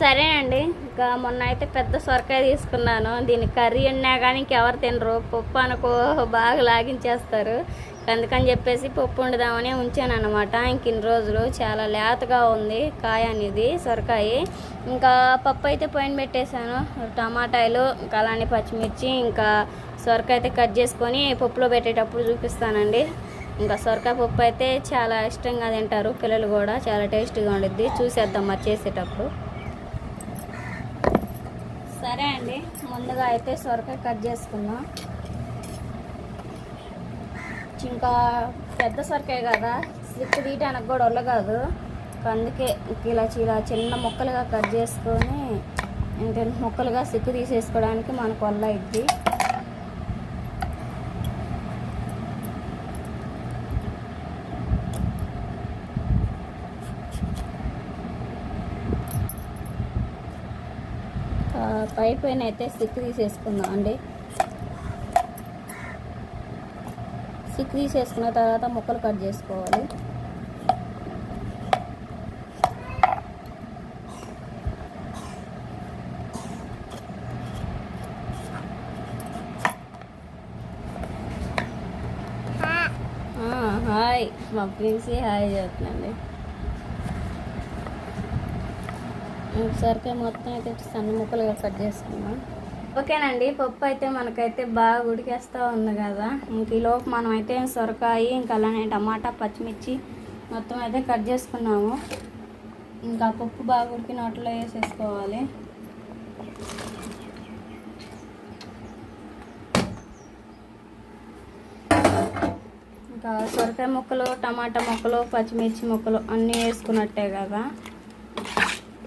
సరే అండి ఇంకా మొన్న అయితే పెద్ద సొరకాయ తీసుకున్నాను. దీని కర్రీ ఉన్నా కానీ ఇంకెవరు తినరు. పప్పు అనుకో బాగా లాగించేస్తారు. అందుకని చెప్పేసి పప్పు వండుదామని ఉంచాను అనమాట ఇంక ఇన్ని రోజులు చాలా లేతగా ఉంది కాయ అనేది సొరకాయ. ఇంకా పప్పు అయితే పైన పెట్టేశాను. టమాటాలు ఇంకా అలానే పచ్చిమిర్చి ఇంకా సొరకాయ అయితే కట్ చేసుకొని పప్పులో పెట్టేటప్పుడు చూపిస్తానండి. ఇంకా సొరకాయ పప్పు అయితే చాలా ఇష్టంగా తింటారు పిల్లలు కూడా. చాలా టేస్టీగా ఉండిద్ది. చూసేద్దాం మరి చేసేటప్పుడు. సరే అండి. ముందుగా అయితే సొరకాయ కట్ చేసుకుందాం. ఇంకా పెద్ద సొరకాయ కదా సిక్కు తీయటానికి కూడా ఒళ్ళగాదు అందుకే ఇలా ఇలా చిన్న ముక్కలుగా కట్ చేసుకొని ఏంటంటే ముక్కలుగా సిక్కు తీసేసుకోవడానికి మనకు వల్ల ఇద్ది పై పైన అయితే సిక్కు తీసేసుకుందాం అండి. సిక్కు తీసేసుకున్న తర్వాత ముక్కలు కట్ చేసుకోవాలి. హాయ్. మా ప్రిన్సీ హాయ్ చెప్తుందండి సరికాయ మొత్తం అయితే సన్న ముక్కలుగా కట్ చేసుకున్నాం ఓకేనండి పప్పు అయితే మనకైతే బాగా ఉడికేస్తూ ఉంది కదా. ఇంక ఈలోపు మనం అయితే సొరకాయ ఇంకా అలానే టమాటా పచ్చిమిర్చి మొత్తం అయితే కట్ చేసుకున్నాము. ఇంకా పప్పు బాగా ఉడికిన వాటిలో వేసేసుకోవాలి. ఇంకా సొరకాయ ముక్కలు టమాటా ముక్కలు పచ్చిమిర్చి ముక్కలు అన్నీ వేసుకున్నట్టే కదా.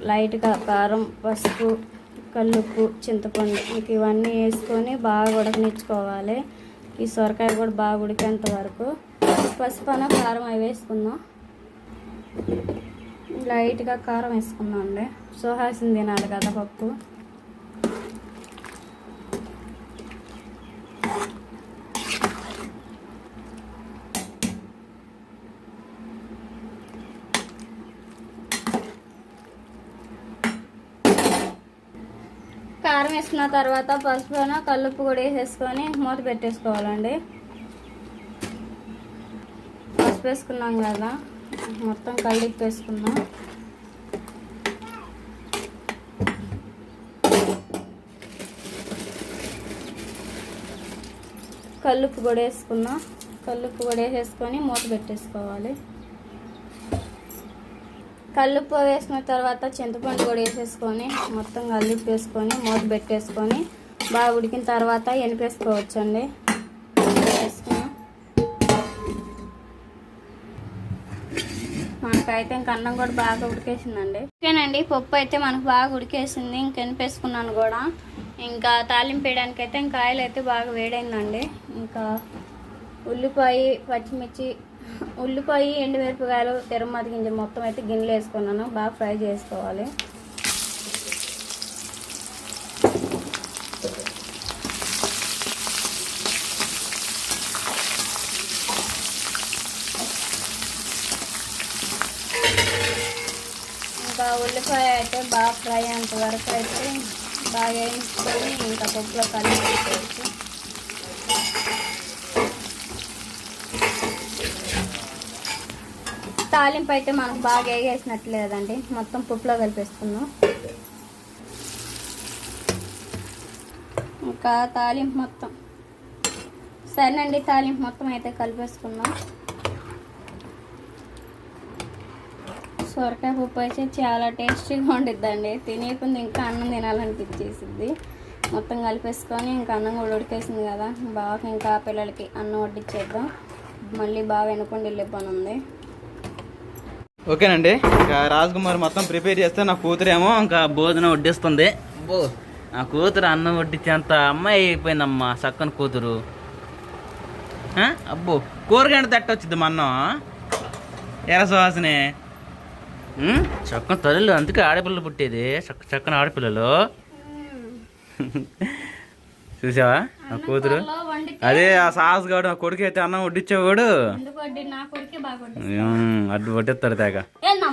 లైట్గా కారం పసుపు కల్లుప్పు చింతపండు ఇంక ఇవన్నీ వేసుకొని బాగా ఉడకనిచ్చుకోవాలి. ఈ సొరకాయ కూడా బాగా ఉడికేంత వరకు. పసుపు అన్న కారం అవి వేసుకుందాం. లైట్గా కారం వేసుకుందాం అండి. సుహాసిన తినాలి కదా పప్పు. కారం వేసుకున్న తర్వాత పసుపున కల్లుప్పు కూడా వేసేసుకొని మూత పెట్టేసుకోవాలండి. పసుపు వేసుకున్నాం కదా మొత్తం కళ్ళిప్పు వేసుకుందాం. కల్లుప్పు కూడా వేసుకున్నాం కల్లుప్పు కూడా వేసేసుకొని మూత పెట్టేసుకోవాలి. కల్లుప్పు వేసుకున్న తర్వాత చింతపండు కూడా వేసేసుకొని మొత్తం కల్లుప్పు వేసుకొని మూత పెట్టేసుకొని బాగా ఉడికిన తర్వాత ఎనిపేసుకోవచ్చండి. వేసుకున్నాం మనకైతే ఇంక అన్నం కూడా బాగా ఉడికేసిందండి. ఓకేనండి పప్పు అయితే మనకు బాగా ఉడికేసింది ఇంక ఎనిపేసుకున్నాను కూడా. ఇంకా తాలింపు వేయడానికి అయితే ఇంకా ఆయిల్ అయితే బాగా వేడైందండి. ఇంకా ఉల్లిపాయ పచ్చిమిర్చి ఉల్లిపాయ ఎండుమిరపకాయలు తిరుమతి గింజలు మొత్తం అయితే గిన్నెలు వేసుకున్నాను. బాగా ఫ్రై చేసుకోవాలి. ఇంకా ఉల్లిపాయ అయితే బాగా ఫ్రై అంత వరకు అయితే బాగా వేయించుకొని ఇంకా పప్పులో కలిపి తాలింపు అయితే మనకు బాగా వేగేసినట్లేదండి మొత్తం పప్పులో కలిపేసుకుందాం. ఇంకా తాలింపు మొత్తం. సరేనండి తాలింపు మొత్తం అయితే కలిపేసుకుందాం. సొరకాయ పప్పు అయితే చాలా టేస్టీగా ఉండిద్దండి. తినేకుంది ఇంకా అన్నం తినాలనిపించేసింది మొత్తం కలిపేసుకొని ఇంకా అన్నం కూడా ఉడికేసింది కదా. బాగా ఇంకా పిల్లలకి అన్నం వడ్డించేద్దాం మళ్ళీ బాగా వెనుకొండి వెళ్ళిపోనుంది. ఓకేనండి. ఇంకా రాజ్ కుమార్ మొత్తం ప్రిపేర్ చేస్తే నా కూతురేమో ఇంకా భోజనం వడ్డిస్తుంది. అబ్బో. నా కూతురు అన్నం వడ్డించేంత అమ్మాయి అయిపోయిందమ్మా చక్కని కూతురు? అబ్బో కూరగాయలు తట్టొచ్చింది మా అన్నం ఎర సువాసనే? చక్కని తల్లులు అందుకే ఆడపిల్లలు పుట్టేది చక్క చక్కని ఆడపిల్లలు. చూసావా? నా కూతురు? అదే ఆ సాహస్ గాడు ఆ కొడుకు అయితే అన్నం వడ్డించేవాడు అడ్డు వడ్డిస్తాడు. తేగ.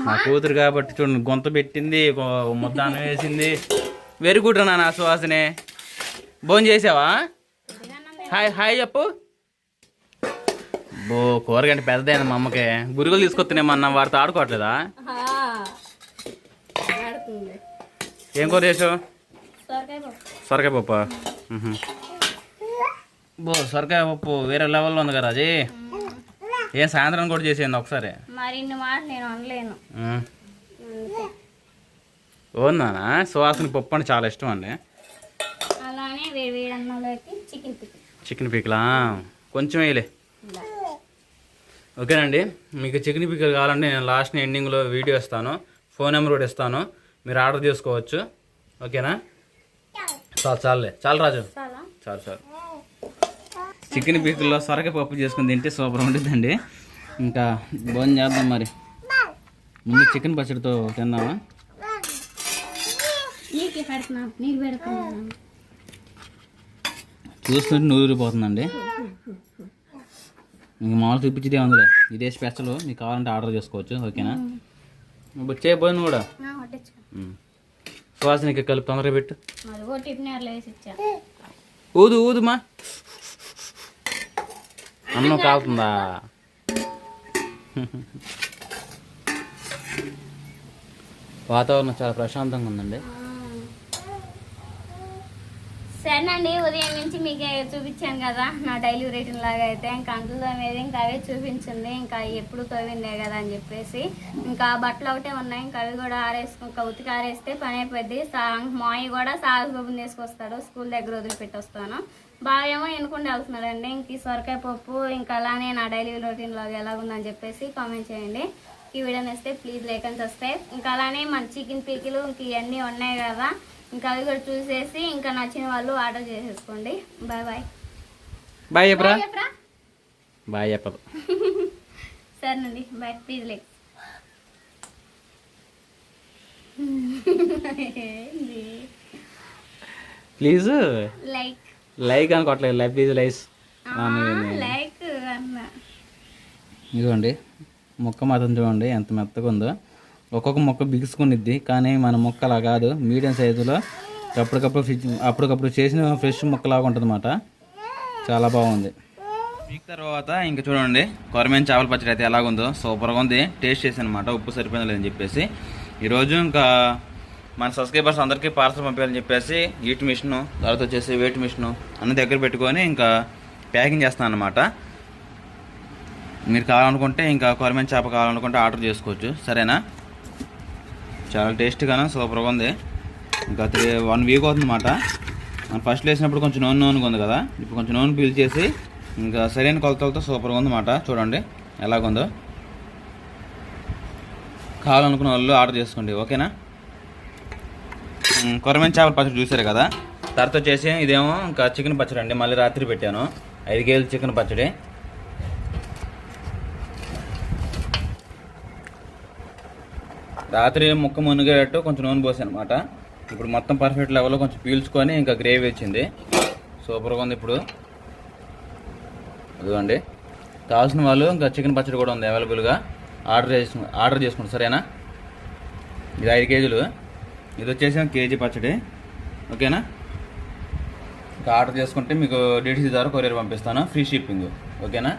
నా కూతురు కాబట్టి చూడండి గొంత పెట్టింది ముద్ద అన్నం వేసింది. వెరీ గుడ్ నా సువాసనే. భోజనం చేసావా? హాయ్ హాయ్ చెప్పు. బో కూరగంట పెద్దదైన మా అమ్మకి. గురుగులు తీసుకొస్తున్నామన్నా వాడితో ఆడుకోవట్లేదా? ఏం కూర చేసావు? సొరకాయ పప్పు? బో సొరకాయ పప్పు వేరే లెవెల్లో ఉంది కదా అది ఏం సాయంత్రం కూడా చేసేయండి ఒకసారి. మరి ఇన్ని మాట నేను అనలేను. ఉమ్. అందుకే. ఓందానా సువాసన పప్పు అంటే చాలా ఇష్టం అండి. అలానే వేడి వేడి అన్నంలోకి చికెన్ పిక్. చికెన్ పిక్కలా కొంచెం వేయలే. ఓకేనండి మీకు చికెన్ పిక్కలు కావాలంటే నేను లాస్ట్ ఎండింగ్లో వీడియో ఇస్తాను ఫోన్ నెంబర్ కూడా ఇస్తాను మీరు ఆర్డర్ చేసుకోవచ్చు. ఓకేనా? చాలు చాలులే. చాలు రాజు. చాలా. చాలు చికెన్ పీకుల్లో సొరకాయ పప్పు చేసుకుని తింటే సూపర్ ఉంటుందండి. ఇంకా భోజనం చేద్దాం మరి. ముందు చికెన్ పచ్చడితో తిందామా? చూస్తుంటే నూరిపోతుందండి. ఇంక మామూలు చూపించేదే ఉందిలే. ఇదే స్పెషల్ మీకు కావాలంటే ఆర్డర్ చేసుకోవచ్చు ఓకేనా? వచ్చే భోజనం కూడా. సువాసనకి కలిపి తొందరగా పెట్టు. ఊదు ఊదుమా అన్నం కాలుతుందా? వాతావరణం చాలా ప్రశాంతంగా ఉందండి. సరేనండి ఉదయం నుంచి మీకు చూపించాను కదా నా డైలీ రొటీన్ లాగా అయితే. ఇంకా అందులో మీద ఇంకా అవే చూపించింది. ఇంకా ఎప్పుడు తోవిందే కదా అని చెప్పేసి. ఇంకా బట్టలు ఒకటే ఉన్నాయి. ఇంకా అవి కూడా ఆరేసుకు ఇంకా ఉతికి ఆరేస్తే పని అయిపోద్ది. సా కూడా కూడా సాగుబుని తీసుకొస్తాడు. స్కూల్ దగ్గర వదిలిపెట్టొస్తాను. బాగా ఏమో ఎన్నుకుంటూ వెళ్తున్నాడండి. ఇంక ఈ సొరకాయ పప్పు ఇంకా అలానే నా డైలీ రొటీన్ లాగా ఎలా ఉందని చెప్పేసి కామెంట్ చేయండి. ఈ వీడియో నేస్తే ప్లీజ్ లైక్ అండ్ సబ్స్క్రైబ్. ఇంకా అలానే మన చికెన్ పీకిలు ఇంక ఇవన్నీ ఉన్నాయి కదా. ఇంకా అవి కూడా చూసేసి ఇంకా నచ్చిన వాళ్ళు ఆర్డర్ చేసేసుకోండి. Bye bye. బాయ్ చెప్పరా? బాయ్ చెప్పదు. సరేనండి bye. Please like please? Like. Like అనుకోవట్లేదు. లైక్ ప్లీజ్ లైస్ లైక్ అన్న. ఇదిగోండి మొక్క మాత్రం చూడండి ఎంత మెత్తగా ఉందో. ఒక్కొక్క మొక్క బిగుసుకునిద్ది కానీ మన మొక్క అలా కాదు. మీడియం సైజులో అప్పటికప్పుడు ఫ్రిడ్జ్ అప్పటికప్పుడు చేసిన ఫ్రెష్ మొక్కలాగా ఉంటుందన్నమాట. చాలా బాగుంది. వీక్ తర్వాత ఇంకా చూడండి కొరమేన్ చేపల పచ్చడి అయితే ఎలాగుందో. సూపర్గా ఉంది. టేస్ట్ చేసాను అనమాట ఉప్పు సరిపోయింది లేదని చెప్పేసి. ఈరోజు ఇంకా మన సబ్స్క్రైబర్స్ అందరికీ పార్సల్ పంపించాలని చెప్పేసి హీట్ మిషన్ తర్వాత వచ్చేసి వెయిట్ మిషన్ అన్ని దగ్గర పెట్టుకొని ఇంకా ప్యాకింగ్ చేస్తాను అనమాట మీరు కావాలనుకుంటే ఇంకా కొరమైన చేప కావాలనుకుంటే ఆర్డర్ చేసుకోవచ్చు. సరేనా? చాలా టేస్ట్గాను సూపర్గా ఉంది. ఇంకా త్రీ వన్ వీక్ అవుతుందన్నమాట. మనం ఫస్ట్ వేసినప్పుడు కొంచెం నూనె నూనెగా ఉంది కదా. ఇప్పుడు కొంచెం నూనె పీల్చేసి ఇంకా సరైన కొలతలతో సూపర్గా ఉందన్నమాట. చూడండి ఎలాగుందో. కావాలనుకున్న వాళ్ళు ఆర్డర్ చేసుకోండి ఓకేనా? కొరమైన చేపల పచ్చడి చూసారు కదా. తర్వాత వచ్చేసి ఇదేమో ఇంకా చికెన్ పచ్చడి అండి. మళ్ళీ రాత్రి పెట్టాను. ఐదు కేజీలు చికెన్ పచ్చడి. రాత్రి ముక్క మునిగేటట్టు కొంచెం నూనె పోసాను అనమాట ఇప్పుడు మొత్తం పర్ఫెక్ట్ లెవెల్లో కొంచెం పీల్చుకొని ఇంకా గ్రేవీ వచ్చింది. సూపర్గా ఉంది ఇప్పుడు. అదిగోండి కావాల్సిన వాళ్ళు ఇంకా చికెన్ పచ్చడి కూడా ఉంది అవైలబుల్గా ఆర్డర్ చేసు ఆర్డర్ చేసుకోండి సరేనా? ఇది ఐదు కేజీలు. ఇది వచ్చేసి కేజీ పచ్చడి. ఓకేనా? ఇంకా ఆర్డర్ చేసుకుంటే మీకు డీటీసీ ద్వారా కొరియర్ పంపిస్తాను. ఫ్రీ షిప్పింగ్ ఓకేనా?